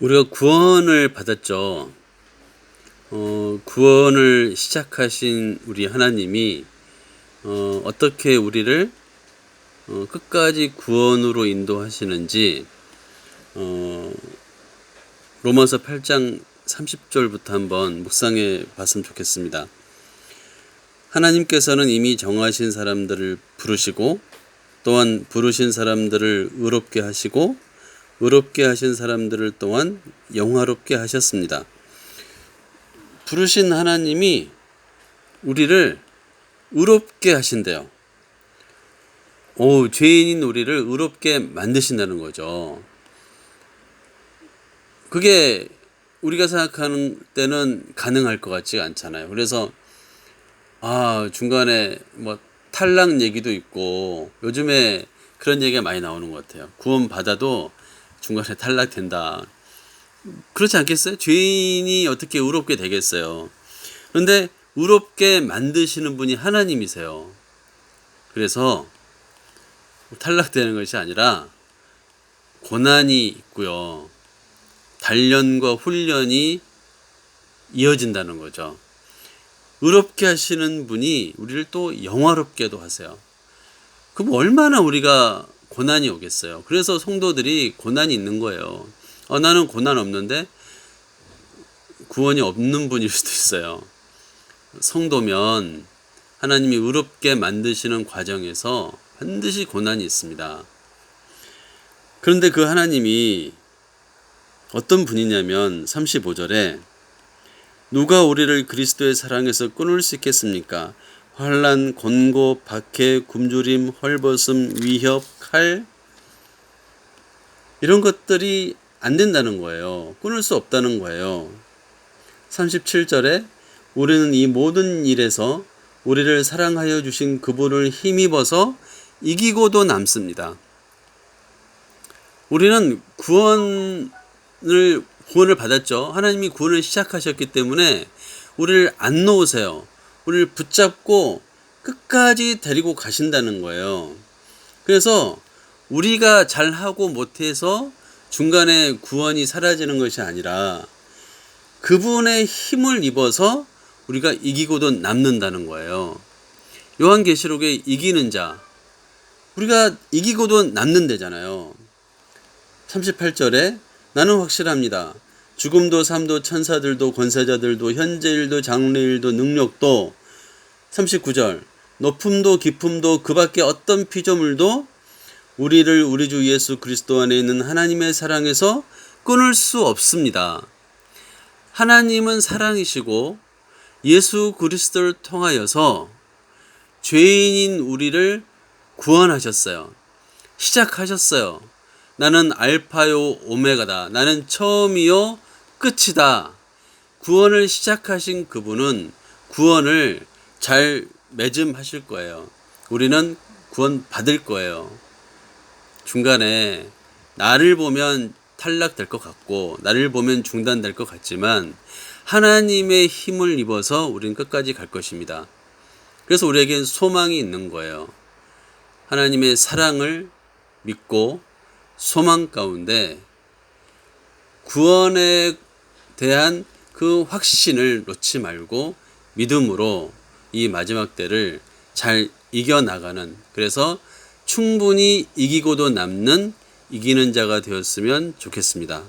우리가 구원을 받았죠. 어, 구원을 시작하신 우리 하나님이 어, 어떻게 우리를 어, 끝까지 구원으로 인도하시는지 어, 로마서 8장 30절부터 한번 묵상해 봤으면 좋겠습니다. 하나님께서는 이미 정하신 사람들을 부르시고 또한 부르신 사람들을 의롭게 하시고 의롭게 하신 사람들을 또한 영화롭게 하셨습니다. 부르신 하나님이 우리를 의롭게 하신대요. 오, 죄인인 우리를 의롭게 만드신다는 거죠. 그게 우리가 생각하는 때는 가능할 것 같지 않잖아요. 그래서 아, 중간에 뭐 탈락 얘기도 있고 요즘에 그런 얘기가 많이 나오는 것 같아요. 구원 받아도 중간에 탈락된다. 그렇지 않겠어요? 죄인이 어떻게 의롭게 되겠어요? 그런데 의롭게 만드시는 분이 하나님이세요. 그래서 탈락되는 것이 아니라 고난이 있고요. 단련과 훈련이 이어진다는 거죠. 의롭게 하시는 분이 우리를 또 영화롭게도 하세요. 그럼 얼마나 우리가 고난이 오겠어요. 그래서 성도들이 고난이 있는 거예요. 어, 나는 고난 없는데 구원이 없는 분일 수도 있어요. 성도면 하나님이 의롭게 만드시는 과정에서 반드시 고난이 있습니다. 그런데 그 하나님이 어떤 분이냐면 35절에 누가 우리를 그리스도의 사랑에서 끊을 수 있겠습니까? 환란, 곤고, 박해, 굶주림, 헐벗음, 위협, 칼 이런 것들이 안 된다는 거예요. 끊을 수 없다는 거예요. 37절에 우리는 이 모든 일에서 우리를 사랑하여 주신 그분을 힘입어서 이기고도 남습니다. 우리는 구원을 구원을 받았죠. 하나님이 구원을 시작하셨기 때문에 우리를 안 놓으세요. 우리를 붙잡고 끝까지 데리고 가신다는 거예요. 그래서 우리가 잘하고 못해서 중간에 구원이 사라지는 것이 아니라 그분의 힘을 입어서 우리가 이기고도 남는다는 거예요. 요한계시록에 이기는 자, 우리가 이기고도 남는 데잖아요. 38절에 나는 확실합니다. 죽음도 삶도 천사들도 권세자들도 현재일도 장래일도 능력도 39절 높음도 깊음도 그 밖에 어떤 피조물도 우리를 우리 주 예수 그리스도 안에 있는 하나님의 사랑에서 끊을 수 없습니다. 하나님은 사랑이시고 예수 그리스도를 통하여서 죄인인 우리를 구원하셨어요. 시작하셨어요. 나는 알파요 오메가다. 나는 처음이요 끝이다. 구원을 시작하신 그분은 구원을 잘 맺음하실 거예요. 우리는 구원 받을 거예요. 중간에 나를 보면 탈락될 것 같고 나를 보면 중단될 것 같지만 하나님의 힘을 입어서 우리는 끝까지 갈 것입니다. 그래서 우리에겐 소망이 있는 거예요. 하나님의 사랑을 믿고 소망 가운데 구원에 대한 그 확신을 놓지 말고 믿음으로 이 마지막 때를 잘 이겨나가는 그래서 충분히 이기고도 남는 이기는 자가 되었으면 좋겠습니다.